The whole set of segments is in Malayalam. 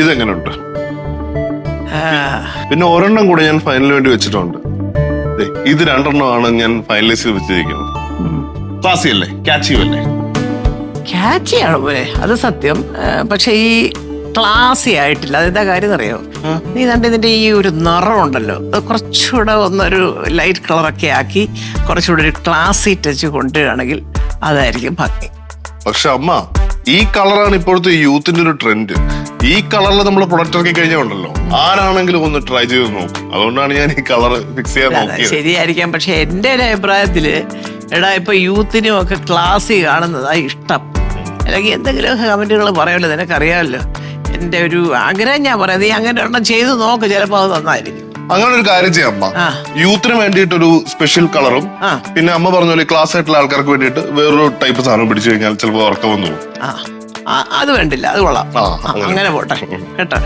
ഇതെങ്ങനെയുണ്ട് പിന്നെ ഒരെണ്ണം കൂടെ ഞാൻ ഫൈനലിന് വേണ്ടി വെച്ചിട്ടുണ്ട്. ഇത് രണ്ടെണ്ണമാണ് ഞാൻ ഫൈനലൈസ് വെച്ചിരിക്കുന്നത്. ക്ലാസി അല്ലേ കാച്ചിയും അല്ലേ ആണ് പോലെ അത് സത്യം. പക്ഷെ ഈ ക്ലാസി ആയിട്ടില്ല. അതെന്താ കാര്യം അറിയോ? നീ കണ്ട് ഇതിന്റെ ഈ ഒരു നിറമുണ്ടല്ലോ അത് കുറച്ചുകൂടെ ഒന്നൊരു ലൈറ്റ് കളറൊക്കെ ആക്കി കുറച്ചുകൂടെ ഒരു ക്ലാസി ടച്ച് കൊണ്ടുവരികയാണെങ്കിൽ അതായിരിക്കും ഭംഗി. പക്ഷെ അമ്മ ഈ കളറാണ് ഇപ്പോഴത്തെ യൂത്തിന്റെ ഒരു ട്രെൻഡ് ഈ കളറിൽ നമ്മൾ പ്രൊഡക്റ്റ് ഇറക്കി കഴിഞ്ഞാൽ ഉണ്ടല്ലോ. ആരാണെങ്കിലും ഒന്ന് ട്രൈ ചെയ്ത് നോക്കും. അതുകൊണ്ടാണ് ഞാൻ ഈ കളർ ഫിക്സ് ചെയ്യാൻ നോക്കിയത്. ശരിയായിരിക്കാം. പക്ഷെ എന്റെ ഒരു അഭിപ്രായത്തിൽ എടാ ഇപ്പൊ യൂത്തിനും ഒക്കെ ക്ലാസ് കാണുന്നതാ ഇഷ്ടം. അല്ലെങ്കിൽ എന്തെങ്കിലും കമന്റുകൾ പറയുമല്ലോ നിനക്കറിയാമല്ലോ. എന്റെ ഒരു ആഗ്രഹം ഞാൻ പറയാം. നീ അങ്ങനെ ഒരെണ്ണം ചെയ്ത് നോക്ക് ചിലപ്പോൾ അത് നന്നായിരിക്കും. അങ്ങനെ ഒരു കാര്യം ചെയ്യാം അമ്മ. യൂത്തിന് യൂത്തിന് വേണ്ടിയിട്ടൊരു സ്പെഷ്യൽ കളറും പിന്നെ അമ്മ പറഞ്ഞ പോലെ ക്ലാസ് ആയിട്ടുള്ള ആൾക്കാർക്ക് വേണ്ടിയിട്ട് വേറൊരു ടൈപ്പ് സാധനം പിടിച്ചു കഴിഞ്ഞാൽ ചിലപ്പോൾ ഉറക്കം വന്നു അത് വേണ്ടില്ല അത് കൊള്ളാം. അങ്ങനെ. പോട്ടെ കേട്ടോ.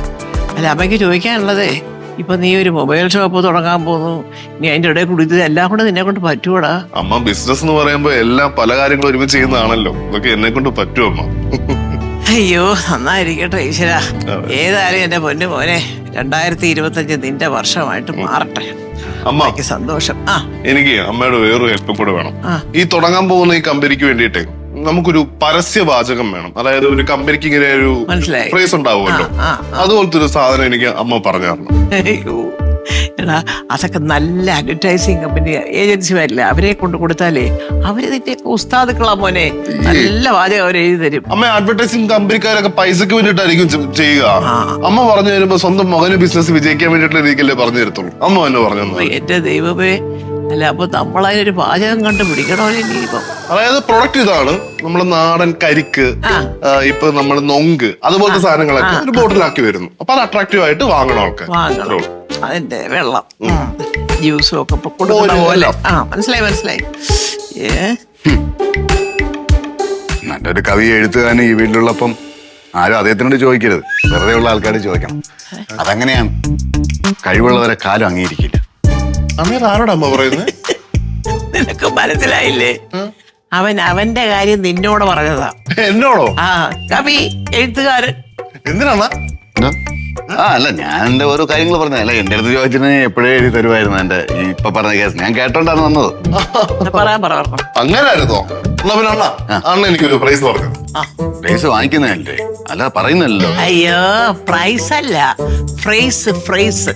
അല്ല അമ്മയ്ക്ക് ചോദിക്കാനുള്ളതേ ഇപ്പൊ നീ ഒരു മൊബൈൽ ഷോപ്പ് തുടങ്ങാൻ പോകുന്നു. നീ അതിന്റെ ഇടയിൽ കൂടി ഇത് എല്ലാം കൂടെ നിന്നെ കൊണ്ട് പറ്റൂടാ അമ്മ ബിസിനസ് എന്ന് പറയുമ്പോ എല്ലാം പല കാര്യങ്ങളും ഒരുമിച്ച് ചെയ്യുന്നതാണല്ലോ. ഇതൊക്കെ എന്നെ കൊണ്ട് പറ്റും അമ്മ. അയ്യോ നന്നായിരിക്കട്ടെ ഈശ്വര. ഏതായാലും എന്റെ പൊന്നു മോനെ രണ്ടായിരത്തി ഇരുപത്തഞ്ച് നിന്റെ വർഷമായിട്ട് മാറട്ടെ. അമ്മ. എനിക്ക് സന്തോഷം. ആ. എനിക്ക് അമ്മയുടെ വേറൊരു ഹെൽപ്പ് കൂടെ വേണം. ഈ തുടങ്ങാൻ പോകുന്ന ഈ കമ്പനിക്ക് വേണ്ടിയിട്ട് നമുക്കൊരു പരസ്യവാചകം വേണം. അതായത് ഒരു കമ്പനിക്ക് ഇങ്ങനെ ഒരു മനസ്സിലായി. പ്രൈസ് ഉണ്ടാവുമല്ലോ. അതുപോലത്തെ ഒരു സാധനം എനിക്ക് അമ്മ പറഞ്ഞു തരണം. എടാ അതൊക്കെ നല്ല അഡ്വർടൈസിങ് കമ്പനി ഏജൻസി വരില്ല അവരെ കൊണ്ട് കൊടുത്താലേ അവർ നിന്റെ ഉസ്താദുക്കളാ മോനെ. നല്ല വാചകം അവർ എഴുതി തരും. അമ്മ അഡ്വർടൈസിങ് കമ്പനിക്കാരൊക്കെ പൈസക്ക് വേണ്ടിയിട്ടായിരിക്കും ചെ- ചെയ്യുക. അമ്മ പറഞ്ഞു തരുമ്പോ സ്വന്തം മകന് ബിസിനസ് വിജയിക്കാൻ വേണ്ടിയിട്ടുള്ള രീതിക്കല്ലേ പറഞ്ഞു തരത്തുള്ളൂ. അമ്മ എന്നെ പറഞ്ഞു തന്നത്. എന്റെ ദൈവമേ അല്ല അപ്പൊ നമ്മളതിനൊരു പാചകം കണ്ടുപിടിക്കണമല്ലോ ഇനിയിപ്പം? അതായത് പ്രൊഡക്റ്റ് ഇതാണ്. നമ്മുടെ നാടൻ കരിക്ക് ഇപ്പൊ നമ്മൾ നൊങ്ക് അതുപോലത്തെ സാധനങ്ങളൊക്കെ ഒരു ബോട്ടിലാക്കി വരുന്നു. അപ്പൊ അത് അട്രാക്റ്റീവ് ആയിട്ട് വാങ്ങണം ആൾക്കാർ വാങ്ങണം. അതിന്റെ വെള്ളം. ജ്യൂസും ഒക്കെ കൊടുക്കുന്ന പോലെ. ആ മനസ്സിലായി മനസ്സിലായി. ഏ? നല്ലൊരു കവി എഴുത്തുകാരൻ ഈ വീട്ടിലുള്ളപ്പം ആരും അദ്ദേഹത്തിനോട് ചോദിക്കരുത്. വെറുതെ ഉള്ള ആൾക്കാർ ചോദിക്കണം. അതങ്ങനെയാണ്. കഴിവുള്ളവരെ കാലം അംഗീകരിക്കില്ല. അമ്മ ആരോടാ അമ്മ പറയുന്നത് നിനക്ക് മനസ്സിലായില്ലേ? അവൻ അവന്റെ കാര്യം നിന്നോട് പറഞ്ഞതാ. എന്നോടോ? ആ കവി എഴുത്തുകാരൻ. എന്തിനാണ്? എന്താ? ആ അല്ല ഞാൻ എന്റെ ഓരോ കാര്യങ്ങൾ പറഞ്ഞ അല്ല എന്റെ അടുത്ത് ചോദിച്ചിട്ടുണ്ടെങ്കിൽ എപ്പോഴേ എഴുതി തരുമായിരുന്നു എന്റെ ഇപ്പൊ പറഞ്ഞ കേസ്. ഞാൻ കേട്ടോണ്ടാണ് വന്നത്. അങ്ങനെ പറയാൻ പറ. പറഞ്ഞു അങ്ങനായിരുന്നോ എന്നാ പിന്നെ അണ്ണ അണ്ണ എനിക്കൊരു പ്രൈസ് പറഞ്ഞു. പ്രൈസ് വാങ്ങിക്കുന്നതല്ലേ? അല്ല പറയുന്നല്ലോ അയ്യോ പ്രൈസ് അല്ല. ഫ്രേസ് ഫ്രേസ്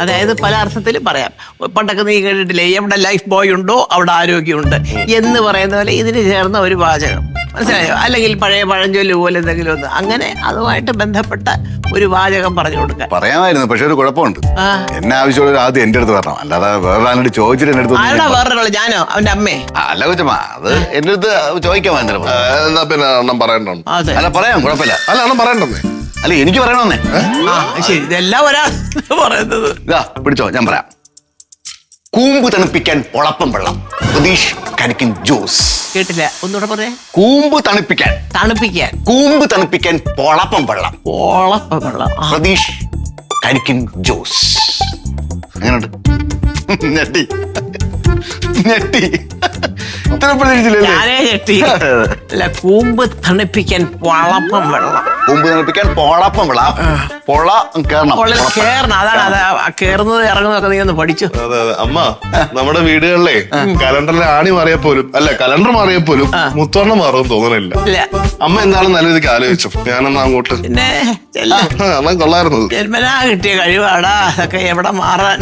അതായത് പല അർത്ഥത്തിലും പറയാം. പണ്ടൊക്കെ നീ കേട്ടിട്ടില്ലേ എവിടെ ലൈഫ് ബോയ് ഉണ്ടോ അവിടെ ആരോഗ്യമുണ്ട് എന്ന് പറയുന്ന പോലെ ഇതിന് ചേർന്ന ഒരു വാചകം. മനസ്സിലായോ? അല്ലെങ്കിൽ പഴയ പഴഞ്ചൊല്ല് പോലെ എന്തെങ്കിലും ഒന്ന്. അങ്ങനെ അതുമായിട്ട് ബന്ധപ്പെട്ട ഒരു വാചകം പറഞ്ഞു കൊടുക്കാൻ. പറയാമായിരുന്നു പക്ഷെ ഒരു കുഴപ്പമുണ്ട്. ആ. എന്നെ ആവശ്യമുള്ള ആദ്യം എന്റെ അടുത്ത് പറഞ്ഞു അല്ലാതെ വേറെ ആളോട് ചോദിച്ചിട്ട് എന്റെ അടുത്ത് ഒന്നും ആരുടെ ഞാൻ ഞാനോ? അവന്റെ അമ്മേ? ആ, അല്ല കൊച്ചമ്മ അത് എന്റെ അടുത്ത് ചോദിക്കാൻ വേണ്ട ആ, എന്നാ പിന്നെ അണ്ണൻ പറയണ്ടോ അതെ. അല്ല പറയാം കുഴപ്പമില്ല. അല്ല അണ്ണൻ പറയണ്ടെന്നേ? അല്ല എനിക്ക് പറയണമെന്നേ. ആ ശരി. ഇതെല്ലാം ഒരാൾ പറയുന്നത്. ഇതാ പിടിച്ചോ ഞാൻ പറയാം. കൂമ്പ് തണുപ്പിക്കാൻ ഒളപ്പം വെള്ളം. പ്രതീഷ് കരിക്കിൻ ജ്യൂസ്. കേട്ടില്ല. ഒന്നുകൂടെ പറയാ കൂമ്പ് തണുപ്പിക്കാൻ. തണുപ്പിക്കാൻ. കൂമ്പ് തണുപ്പിക്കാൻ പൊളപ്പം വെള്ളം. ഓളപ്പം വെള്ളം. ആ, പ്രതീഷ് കരിക്കിൻ ജ്യൂസ്. അങ്ങനെയുണ്ട് ഞെട്ടി. ഞെട്ടി. ഇത്ര പ്രതീക്ഷിച്ചില്ലല്ലേ ഞാനേ ഞെട്ടി. അല്ല കൂമ്പ് തണുപ്പിക്കാൻ വളപ്പം വെള്ളം. കൂമ്പ് നിർപ്പിക്കാൻ പൊളപ്പം വിള പൊള കേറണം. ഉള്ളിൽ കേറണം. അതാണ് അത്. ആ കേറുന്നത് ഇറങ്ങുന്നതൊക്കെ നീ ഒന്ന് പഠിച്ചു. അതെ അതെ അമ്മ നമ്മുടെ വീടുകളിലെ കലണ്ടറിലെ ആണി മാറിയപ്പോലും അല്ല കലണ്ടർ മാറിയപ്പോലും മുത്തോണ്ണം മാറും തോന്നണില്ല. ഇല്ല. അമ്മ എന്താണെന്ന് നല്ല രീതിക്ക് ആലോചിച്ചു. ഞാനെന്നാ അങ്ങോട്ട്? പിന്നെ ചെല്ല. ആ, അണ്ണൻ കൊള്ളായിരുന്നത് ജന്മനാ കിട്ടിയ കഴിവാടാ. അതൊക്കെ എവിടെ മാറാൻ?